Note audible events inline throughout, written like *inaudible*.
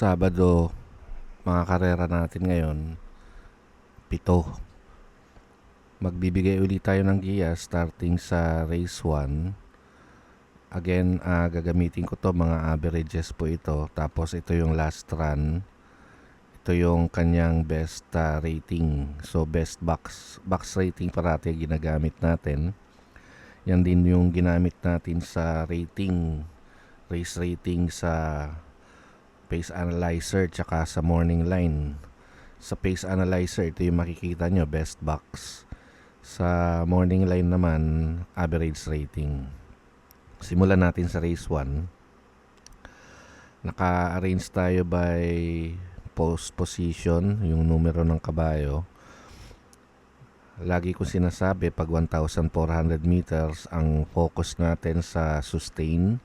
Sabado, mga karera natin ngayon, pito. Magbibigay ulit tayo ng giya starting sa race 1. Again, ah, gagamitin ko to mga averages po ito. Tapos ito yung last run. Ito yung kanyang best ah, rating. So best box box rating parati ginagamit natin. Yan din yung ginamit natin sa rating race rating sa pace analyzer tsaka sa morning line. Sa pace analyzer, ito yung makikita nyo, best box. Sa morning line naman, average rating. Simulan natin sa race 1. Naka-arrange tayo by post position, yung numero ng kabayo. Lagi ko sinasabi, pag 1,400 meters, ang focus natin sa sustain.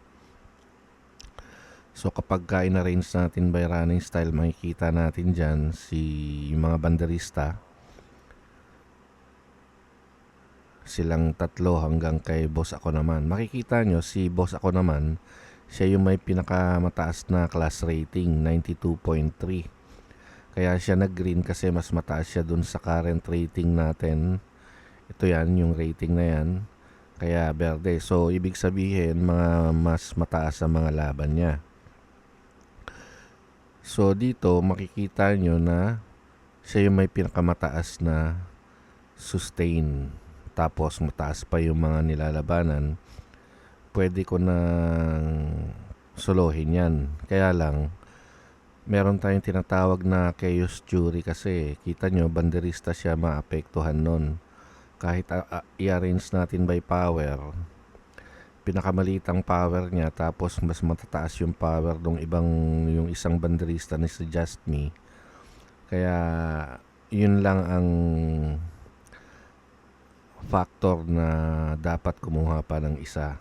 So kapag ka in-arrange natin by running style, makikita natin dyan si yung mga banderista. Silang tatlo hanggang kay boss ako naman. Makikita nyo si boss ako naman, siya yung may pinakamataas na class rating, 92.3. Kaya siya nag-green kasi mas mataas siya dun sa current rating natin. Ito yan, yung rating na yan. Kaya berde. So, ibig sabihin, mga mas mataas ang mga laban niya. So dito makikita nyo na siya yung may pinakamataas na sustain. Tapos mataas pa yung mga nilalabanan. Pwede ko nang solohin yan. Kaya lang, meron tayong tinatawag na chaos jury kasi kita nyo, banderista siya maapektuhan nun. Kahit i-arrange natin by power, pinakamalitang power niya tapos mas matataas yung power ng ibang yung isang banderista ni si Just Me. Kaya yun lang ang factor na dapat kumuha pa ng isa.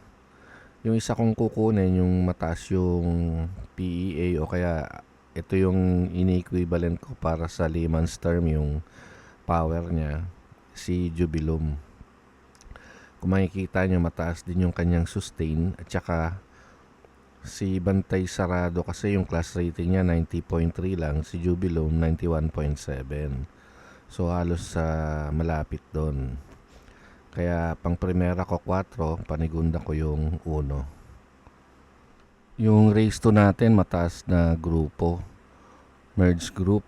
Yung isa kong kukunin yung mataas yung PEA o kaya ito yung ini-equivalent ko para sa layman's term yung power niya si Jubilum kung makikita nyo mataas din yung kanyang sustain at saka si Bantay Sarado kasi yung class rating niya 90.3 lang. Si Jubilum 91.7 so halos sa uh, malapit doon kaya pang primera ko 4 panigunda ko yung 1 yung race 2 natin mataas na grupo. Merge group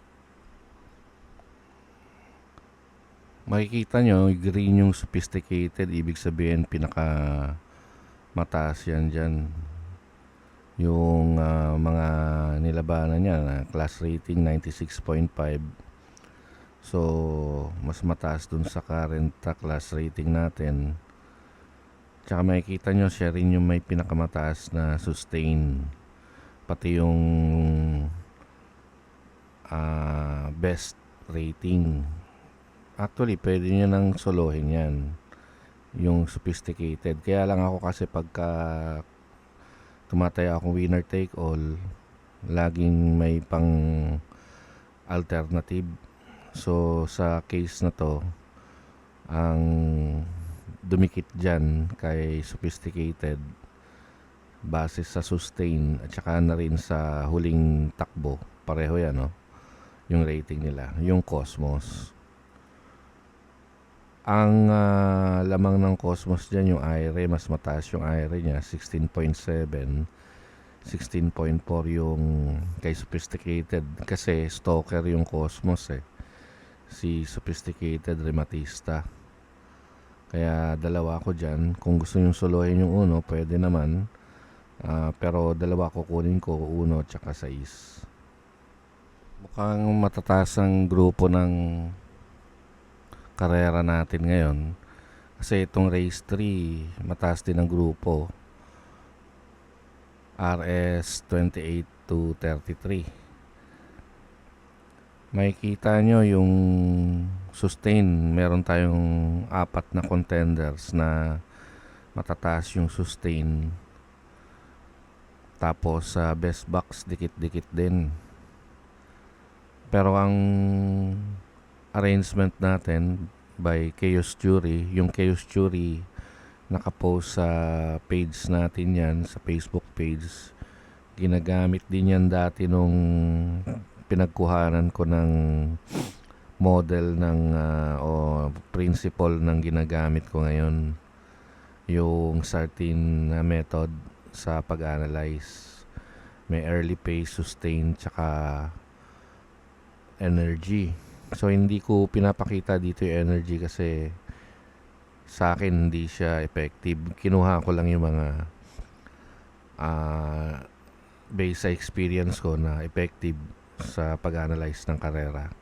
makikita nyo, green yung sophisticated, ibig sabihin pinaka mataas yan dyan. Yung uh, mga nilabanan niya, na class rating 96.5. So, mas mataas dun sa current uh, class rating natin. Tsaka makikita nyo, siya rin yung may pinakamataas na sustain. Pati yung uh, best rating Actually, pwede nyo nang solohin yan. Yung sophisticated. Kaya lang ako kasi pagka tumataya akong winner take all, laging may pang alternative. So, sa case na to, ang dumikit dyan kay sophisticated base sa sustain at saka na rin sa huling takbo. Pareho yan, no? Yung rating nila. Yung Cosmos. Ang uh, lamang ng Cosmos dyan, yung IRA, mas mataas yung IRA niya, 16.7. 16.4 yung kay Sophisticated. Kasi stalker yung Cosmos eh. Si Sophisticated Rematista. Kaya dalawa ko dyan. Kung gusto yung solohin yung uno, pwede naman. Uh, pero dalawa ko kunin ko, uno tsaka sais. Mukhang matataas ang grupo ng karera natin ngayon. Kasi itong race 3, mataas din ang grupo. RS 28 to 33. Makikita nyo yung sustain. Meron tayong apat na contenders na matataas yung sustain. Tapos sa uh, best box, dikit-dikit din. Pero ang arrangement natin by Chaos Jury. Yung Chaos Jury nakapost sa page natin yan, sa Facebook page. Ginagamit din yan dati nung pinagkuhanan ko ng model ng ah, o principle ng ginagamit ko ngayon. Yung certain na method sa pag-analyze. May early phase, sustain, tsaka energy. So hindi ko pinapakita dito yung energy kasi sa akin hindi siya effective. Kinuha ko lang yung mga ah based sa experience ko na effective sa pag-analyze ng karera.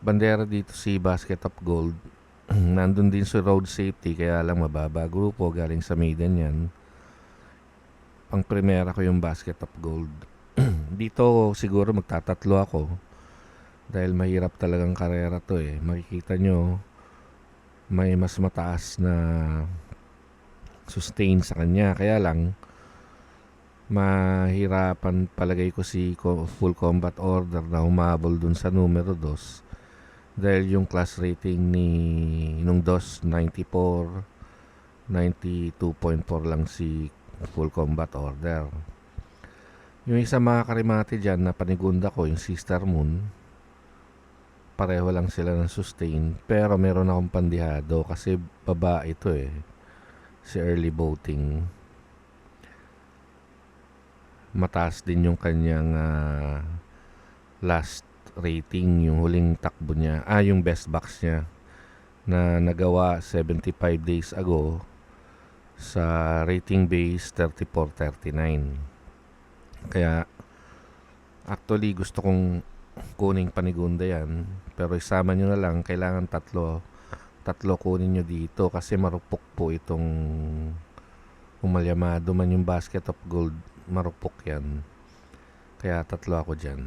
Bandera dito si Basket of Gold. *clears throat* Nandun din sa road safety kaya lang mababa grupo galing sa maiden yan. Pang primera ko yung Basket of Gold. *clears throat* dito siguro magtatatlo ako dahil mahirap talagang karera to eh. Makikita nyo may mas mataas na sustain sa kanya. Kaya lang, mahirapan palagay ko si full combat order na humabol dun sa numero 2 dahil yung class rating ni nung DOS 94 92.4 lang si full combat order yung isa mga karimati dyan na panigunda ko yung sister moon pareho lang sila ng sustain pero meron akong pandihado kasi baba ito eh. Si early voting. Mataas din yung kanyang ah, last rating, yung huling takbo niya, ah, yung best box niya na nagawa 75 days ago sa rating base 3439. Kaya actually gusto kong kuning panigunda yan pero isama nyo na lang kailangan tatlo tatlo kunin nyo dito kasi marupok po itong umalyamado man yung basket of gold marupok yan. Kaya tatlo ako dyan.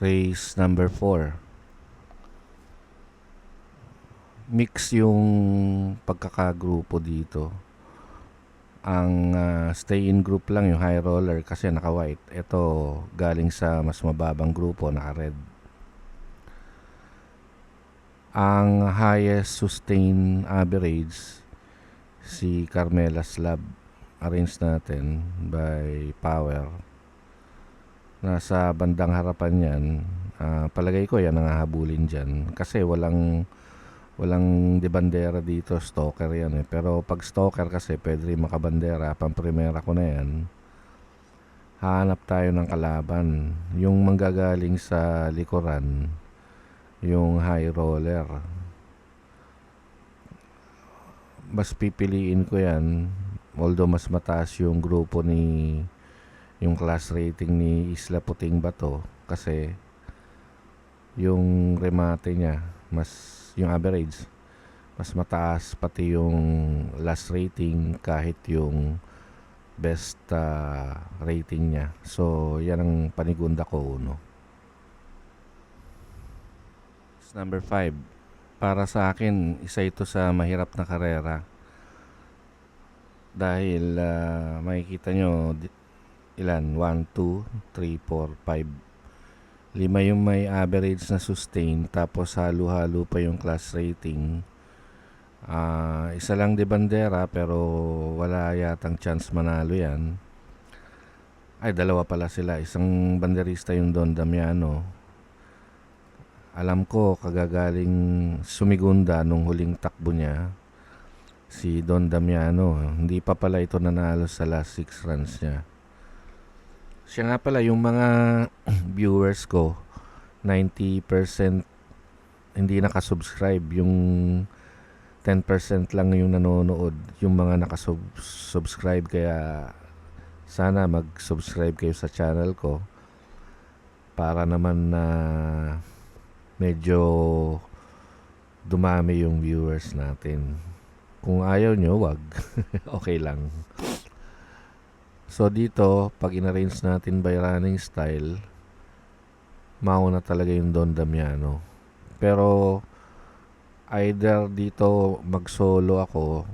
Race number 4. Mix yung pagkakagrupo dito. Ang ah, stay-in group lang yung high roller kasi naka-white. Ito galing sa mas mababang grupo, naka-red. Ang highest sustain average si Carmela Slab arrange natin by power nasa bandang harapan yan ah, palagay ko yan ang hahabulin dyan kasi walang walang de bandera dito stalker yan eh. Pero pag stalker kasi pwede rin makabandera. Pang primera ko na yan. Hanap tayo ng kalaban. Yung manggagaling sa likuran yung high roller. Mas pipiliin ko yan. Although mas mataas yung grupo ni yung class rating ni Isla Puting Bato. Kasi yung remate niya mas yung average. Mas mataas pati yung last rating kahit yung best ah, rating niya. So yan ang panigunda ko uno. Number 5 para sa akin isa ito sa mahirap na karera. Dahil ah, makikita nyo ilan? 1, 2, 3, 4, 5 lima yung may average na sustain tapos halo-halo pa yung class rating Ah, isa lang de bandera pero wala yatang chance manalo yan ay dalawa pala sila isang banderista yung Don Damiano alam ko kagagaling sumigunda nung huling takbo niya si Don Damiano. Hindi pa pala ito nanalo sa last 6 runs niya. Siya nga pala, yung mga *clears throat* viewers ko, 90% hindi nakasubscribe. Yung 10% lang yung nanonood. Yung mga nakasubscribe. Kaya sana mag-subscribe kayo sa channel ko para naman na medyo dumami yung viewers natin. Kung ayaw nyo, wag. *laughs* okay lang. So dito, pag in-arrange natin by running style, mauna talaga yung Don Damiano. Pero either dito mag-solo ako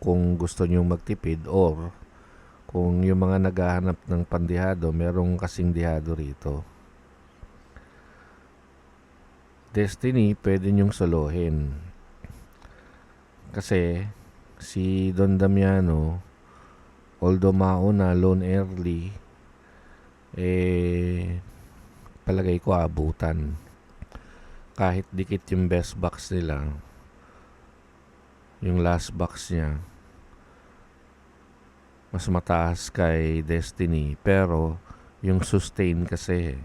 kung gusto nyo magtipid or kung yung mga naghahanap ng pandihado, merong kasing dihado rito. Destiny, pwede nyong solohin. Kasi si Don Damiano, although mauna loan early eh palagay ko abutan kahit dikit yung best box nila yung last box niya mas mataas kay Destiny. Pero yung sustain kasi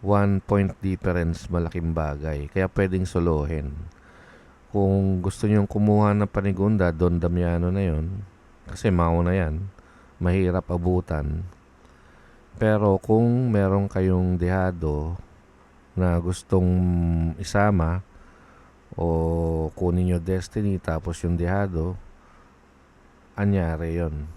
one point difference malaking bagay. Kaya pwedeng solohin. Kung gusto nyong kumuha ng panigunda Don Damiano na yon kasi mauna yan. Mahirap abutan. Pero kung meron kayong dehado na gustong isama o kunin nyo destiny tapos yung dehado anyari yon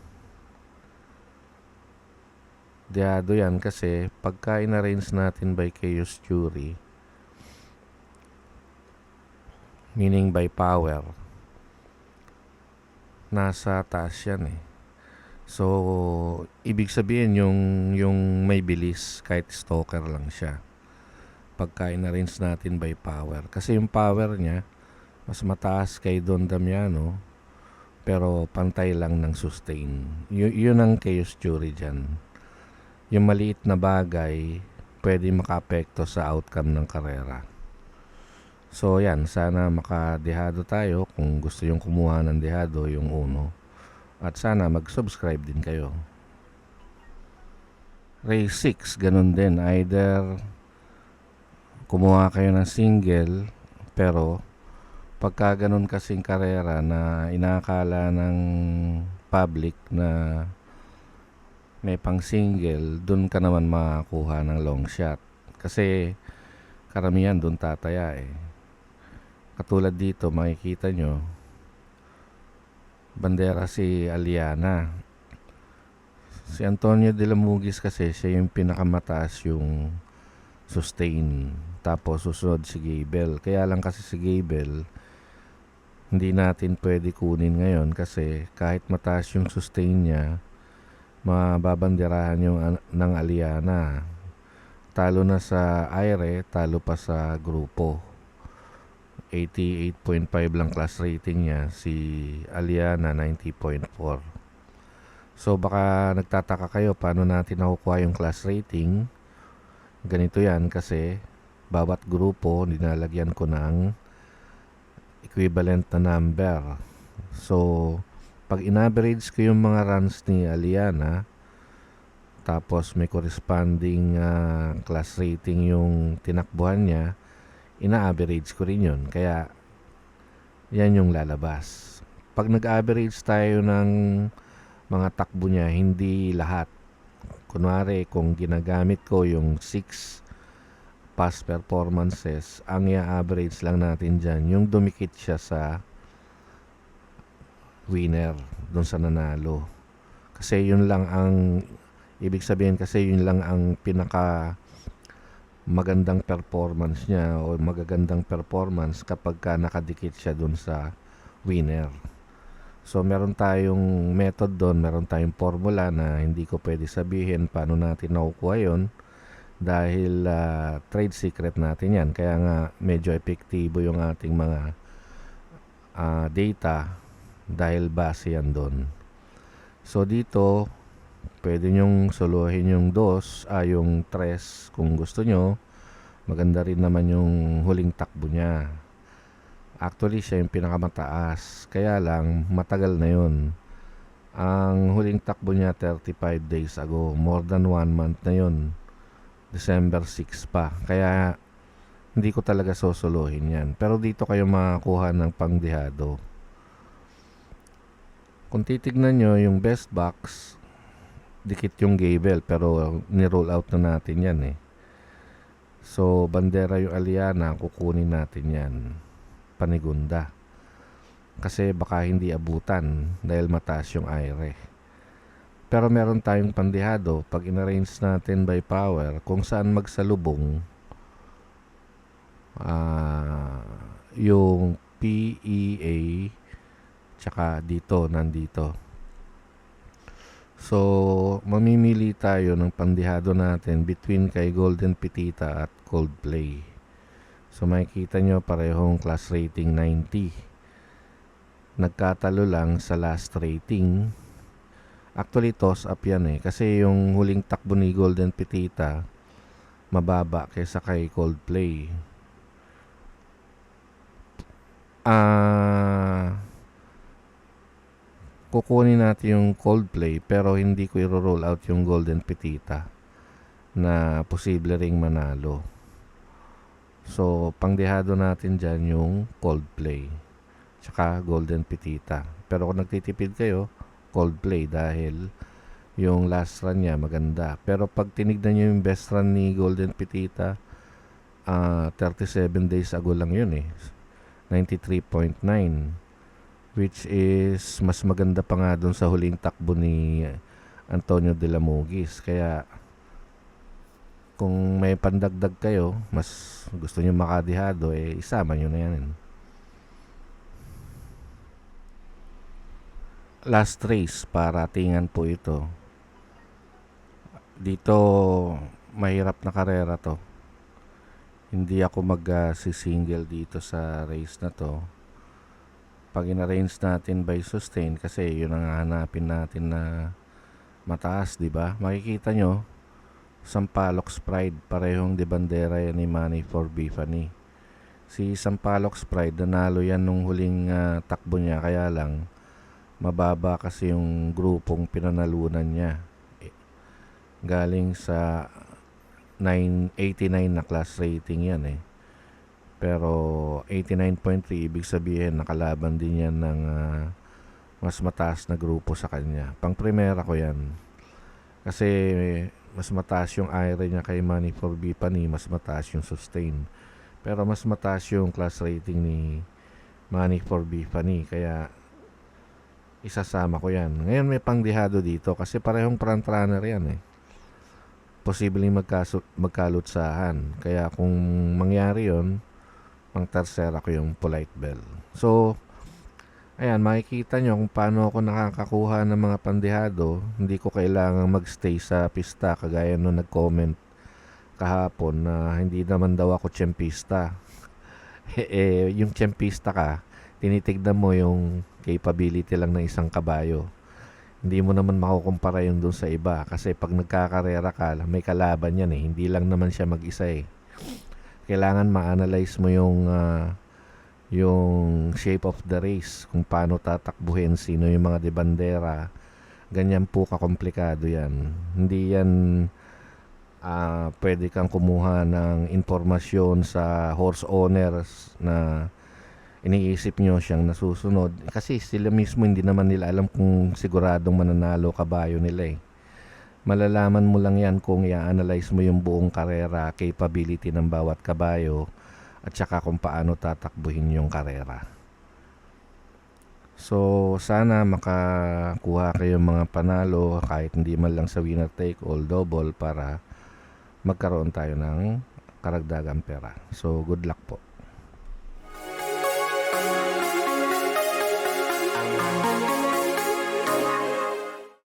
dehado yan kasi pagka in-arrange natin by Chaos Jury meaning by power nasa taas yan eh. So ibig sabihin yung yung may bilis kahit stalker lang siya pagka in-arrange natin by power. Kasi yung power niya mas mataas kay Don Damiano pero pantay lang ng sustain. Y- yun ang chaos jury dyan. Yung maliit na bagay pwede makaapekto sa outcome ng karera so yan sana makadehado tayo kung gusto yung kumuha ng dehado yung uno. At sana mag-subscribe din kayo. Race 6 ganun din. Either kumuha kayo ng single pero pagka ganun kasing karera na inakala ng public na may pang single dun ka naman makakuha ng long shot. Kasi karamihan dun tataya eh katulad dito makikita nyo bandera si Aliana. Si Antonio de la Mugis kasi siya yung pinakamataas yung sustain. Tapos susunod si Gable kaya lang kasi si Gable hindi natin pwede kunin ngayon kasi kahit mataas yung sustain niya mababanderahan yung ng Aliana. Talo na sa Aire talo pa sa grupo 88.5 lang class rating niya si Aliana 90.4 so baka nagtataka kayo paano natin nakukuha yung class rating? Ganito yan kasi bawat grupo dinalagyan ko ng equivalent na number. So pag in-average ko yung mga runs ni Aliana tapos may corresponding ah, class rating yung tinakbuhan niya ina-average ko rin yun. Kaya yan yung lalabas. Pag nag-average tayo ng mga takbo niya hindi lahat. Kunwari kung ginagamit ko yung 6 past performances ang i-average lang natin dyan yung dumikit siya sa winner dun sa nanalo. Kasi yun lang ang ibig sabihin kasi yun lang ang pinaka magandang performance niya o magagandang performance kapag ka nakadikit siya dun sa winner so meron tayong method doon meron tayong formula na hindi ko pwede sabihin paano natin nakukuha yun dahil ah, trade secret natin yan kaya nga medyo epektibo yung ating mga ah, data dahil base yan doon. So dito, pwede nyong soluhin yung dos, ah, yung tres kung gusto nyo. Maganda rin naman yung huling takbo niya. Actually, siya yung pinakamataas. Kaya lang, matagal na yun. Ang huling takbo niya, 35 days ago. More than one month na yun. December 6 pa. Kaya, hindi ko talaga sosolohin yan. Pero dito kayo makakuha ng pangdihado. Kung titignan nyo yung best box, dikit yung gable pero ni-roll out na natin yan eh. So, bandera yung Aliana, kukunin natin yan. Panigunda. Kasi baka hindi abutan dahil mataas yung aire. Pero meron tayong pandihado pag in-arrange natin by power kung saan magsalubong ah yung PEA tsaka dito, nandito. So, mamimili tayo ng pandihado natin between kay Golden Pitita at Coldplay. So, makikita nyo parehong class rating 90. Nagkatalo lang sa last rating Actually, toss up yan eh. Kasi yung huling takbo ni Golden Petita, mababa kaysa kay Coldplay. Ah... kukunin natin yung Coldplay pero hindi ko i-roll out yung Golden Petita na posible ring manalo. So, pangdehado natin dyan yung Coldplay tsaka Golden Petita. Pero kung nagtitipid kayo, Coldplay dahil yung last run niya maganda. Pero pag tinignan nyo yung best run ni Golden Petita, ah 37 days ago lang yun eh. 93.9 which is mas maganda pa nga dun sa huling takbo ni Antonio de la Mugis. Kaya kung may pandagdag kayo, mas gusto nyo makadihado, eh isama nyo na yan. Last race, paratingan po ito. Dito, mahirap na karera to. Hindi ako mag-single dito sa race na to. Pag in-arrange natin by sustain, kasi yun ang hanapin natin na mataas, di ba? Makikita nyo, Sampaloc Pride, parehong de bandera yan ni Manny for Bifani. Si Sampaloc Pride, nanalo yan nung huling ah, takbo niya, kaya lang, mababa kasi yung grupong pinanalunan niya. Galing sa 989 na class rating yan eh. Pero 89.3 ibig sabihin nakalaban din yan ng ah, mas mataas na grupo sa kanya. Pang primera ko yan. Kasi mas mataas yung ire niya kay Money for Bipani, mas mataas yung sustain. Pero mas mataas yung class rating ni Money for Bipani. Kaya isasama ko yan. Ngayon may pangdihado dito kasi parehong front runner yan eh. Posibleng magkasu- magkalutsahan. Kaya kung mangyari yon pang tersera ko yung polite bell. So, ayan, makikita nyo kung paano ako nakakakuha ng mga pandihado. Hindi ko kailangang magstay sa pista kagaya nung nag-comment kahapon na hindi naman daw ako tsempista. *laughs* eh, eh, yung tsempista ka, tinitignan mo yung capability lang ng isang kabayo. Hindi mo naman makukumpara yun dun sa iba kasi pag nagkakarera ka, may kalaban yan eh. Hindi lang naman siya mag-isa eh. Kailangan ma-analyze mo yung ah, yung shape of the race, kung paano tatakbuhin, sino yung mga debandera. Ganyan po kakomplikado yan. Hindi yan ah, pwede kang kumuha ng informasyon sa horse owners na iniisip nyo siyang nasusunod. Kasi sila mismo hindi naman nila alam kung siguradong mananalo kabayo nila eh. Malalaman mo lang yan kung i-analyze mo yung buong karera, capability ng bawat kabayo, at saka kung paano tatakbuhin yung karera. So, sana makakuha kayo mga panalo kahit hindi man lang sa winner take all double para magkaroon tayo ng karagdagang pera. So, good luck po.